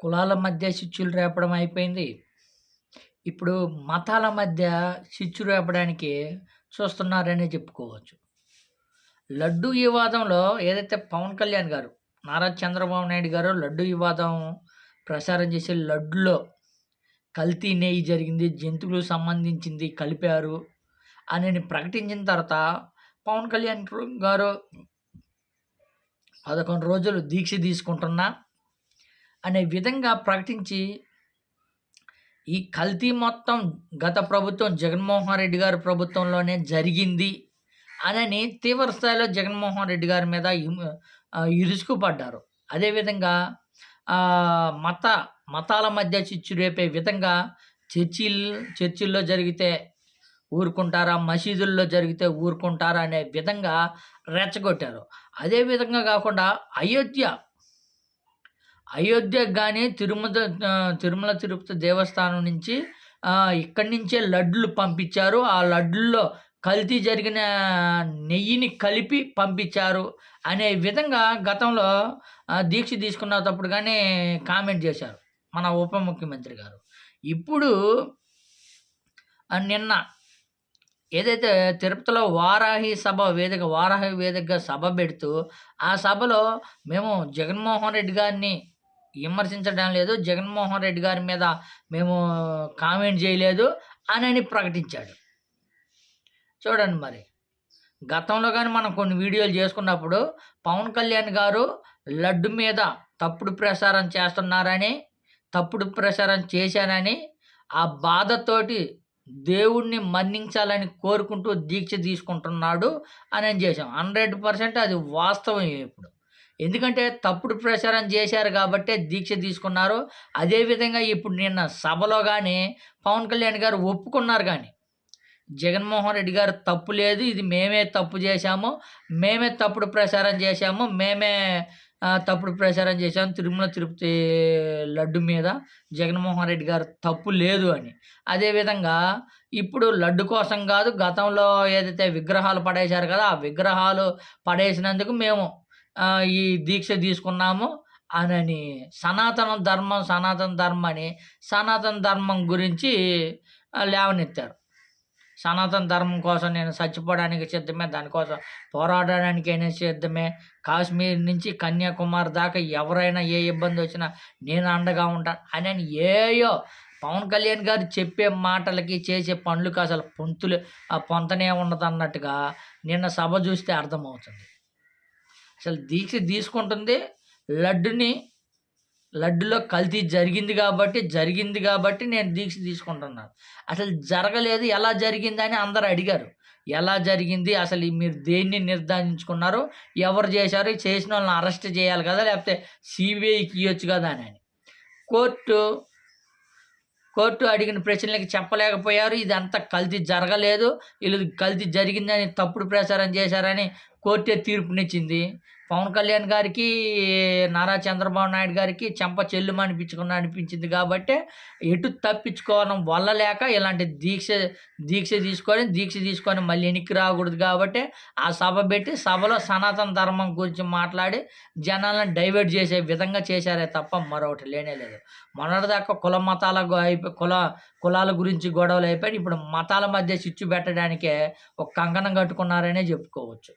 కులాల మధ్య చిచ్చులు రేపడం అయిపోయింది. ఇప్పుడు మతాల మధ్య చిచ్చు రేపడానికి చూస్తున్నారనే చెప్పుకోవచ్చు. లడ్డూ వివాదంలో ఏదైతే పవన్ కళ్యాణ్ గారు, నారా చంద్రబాబు నాయుడు గారు లడ్డూ వివాదం ప్రసారం చేసే లడ్డులో కల్తీ నెయ్యి జరిగింది, జంతువులకు సంబంధించింది కలిపారు అని ప్రకటించిన తర్వాత పవన్ కళ్యాణ్ గారు 11 రోజులు దీక్ష తీసుకుంటున్నా అనే విధంగా ప్రకటించి ఈ కల్తీ మొత్తం గత ప్రభుత్వం జగన్మోహన్ రెడ్డి గారి ప్రభుత్వంలోనే జరిగింది అనని తీవ్ర స్థాయిలో జగన్మోహన్ రెడ్డి గారి మీద ఇరుసుకుపడ్డారు. అదేవిధంగా మత మతాల మధ్య చిచ్చు రేపే విధంగా చర్చిల్ చర్చిల్లో జరిగితే ఊరుకుంటారా మసీదుల్లో జరిగితే ఊరుకుంటారా అనే విధంగా రెచ్చగొట్టారు. అదే విధంగా కాకుండా అయోధ్య అయోధ్యకు కానీ తిరుమల తిరుమల తిరుపతి దేవస్థానం నుంచి ఇక్కడి నుంచే లడ్లు పంపించారు. ఆ లడ్డుల్లో కల్తీ జరిగిన నెయ్యిని కలిపి పంపించారు అనే విధంగా గతంలో దీక్ష దీక్ష తీసుకున్నప్పుడు కానీ కామెంట్ చేశారు మన ఉప ముఖ్యమంత్రి గారు. ఇప్పుడు నిన్న ఏదైతే తిరుపతిలో వారాహి సభ వేదిక వారాహి వేదికగా సభ పెడుతూ ఆ సభలో మేము జగన్మోహన్ రెడ్డి గారిని విమర్శించడం లేదు. జగన్మోహన్ రెడ్డి గారి మీద మేము కామెంట్ చేయలేదు అని అని ప్రకటించాడు. చూడండి మరి. గతంలో కానీ మనం కొన్ని వీడియోలు చేసుకున్నప్పుడు పవన్ కళ్యాణ్ గారు లడ్డు మీద తప్పుడు ప్రసారం చేస్తున్నారని తప్పుడు ప్రసారం చేశానని ఆ బాధతోటి దేవుణ్ణి మన్నించాలని కోరుకుంటూ దీక్ష తీసుకుంటున్నాడు అని అని చేశాం. హండ్రెడ్ పర్సెంట్ అది వాస్తవం ఇప్పుడు. ఎందుకంటే తప్పుడు ప్రచారం చేశారు కాబట్టే దీక్ష తీసుకున్నారు. అదేవిధంగా ఇప్పుడు నిన్న సభలో కానీ పవన్ కళ్యాణ్ గారు ఒప్పుకున్నారు కానీ జగన్మోహన్ రెడ్డి గారు తప్పు లేదు ఇది మేమే తప్పు చేశాము మేమే తప్పుడు ప్రచారం చేశాము మేమే తప్పుడు ప్రచారం చేశాము తిరుమల తిరుపతి లడ్డు మీద జగన్మోహన్ రెడ్డి గారు తప్పు లేదు అని. అదేవిధంగా ఇప్పుడు లడ్డు కోసం కాదు గతంలో ఏదైతే విగ్రహాలు పడేశారు కదా ఆ విగ్రహాలు పడేసినందుకు మేము ఈ దీక్ష తీసుకున్నాము అనని సనాతన ధర్మం సనాతన ధర్మం అని సనాతన ధర్మం గురించి లేవనెత్తారు. సనాతన ధర్మం కోసం నేను చచ్చిపోవడానికి సిద్ధమే దానికోసం పోరాడడానికైనా సిద్ధమే. కాశ్మీర్ నుంచి కన్యాకుమారి దాకా ఎవరైనా ఏ ఇబ్బంది వచ్చినా నేను అండగా ఉంటాను అని అని ఏయో పవన్ కళ్యాణ్ గారు చెప్పే మాటలకి చేసే పనులకి అసలు పొంతులు ఆ పొంతనే ఉండదు అన్నట్టుగా నిన్న సభ చూస్తే అర్థమవుతుంది. అసలు దీక్ష తీసుకుంటుంది. లడ్డుని లడ్డులో కల్తీ జరిగింది కాబట్టి జరిగింది కాబట్టి నేను దీక్ష తీసుకుంటున్నాను అసలు జరగలేదు. ఎలా జరిగింది అని అందరు అడిగారు. ఎలా జరిగింది? అసలు మీరు దేన్ని నిర్ధారించుకున్నారు? ఎవరు చేశారు? చేసిన వాళ్ళని అరెస్ట్ చేయాలి కదా లేకపోతే సిబిఐకి ఇవ్వచ్చు కదా అని కోర్టు కోర్టు అడిగిన ప్రశ్నలకి చెప్పలేకపోయారు. ఇది అంత కల్తీ జరగలేదు. వీళ్ళు కల్తీ జరిగిందని తప్పుడు ప్రచారం చేశారని కోర్టే తీర్పునిచ్చింది. పవన్ కళ్యాణ్ గారికి నారా చంద్రబాబు నాయుడు గారికి చెంప చెల్లుమ అనిపించుకున్న అనిపించింది కాబట్టి ఎటు తప్పించుకోవడం వల్ల లేక ఇలాంటి దీక్ష దీక్ష తీసుకొని దీక్ష తీసుకొని మళ్ళీ వెనక్కి రాకూడదు కాబట్టి ఆ సభ పెట్టి సభలో సనాతన ధర్మం గురించి మాట్లాడి జనాలను డైవర్ట్ చేసే విధంగా చేశారే తప్ప మరొకటి లేనే లేదు. మొన్నటిదాకా కుల మతాల అయిపోయి కుల కులాల గురించి గొడవలు అయిపోయి ఇప్పుడు మతాల మధ్య చిచ్చు పెట్టడానికే ఒక కంకణం కట్టుకున్నారనే చెప్పుకోవచ్చు.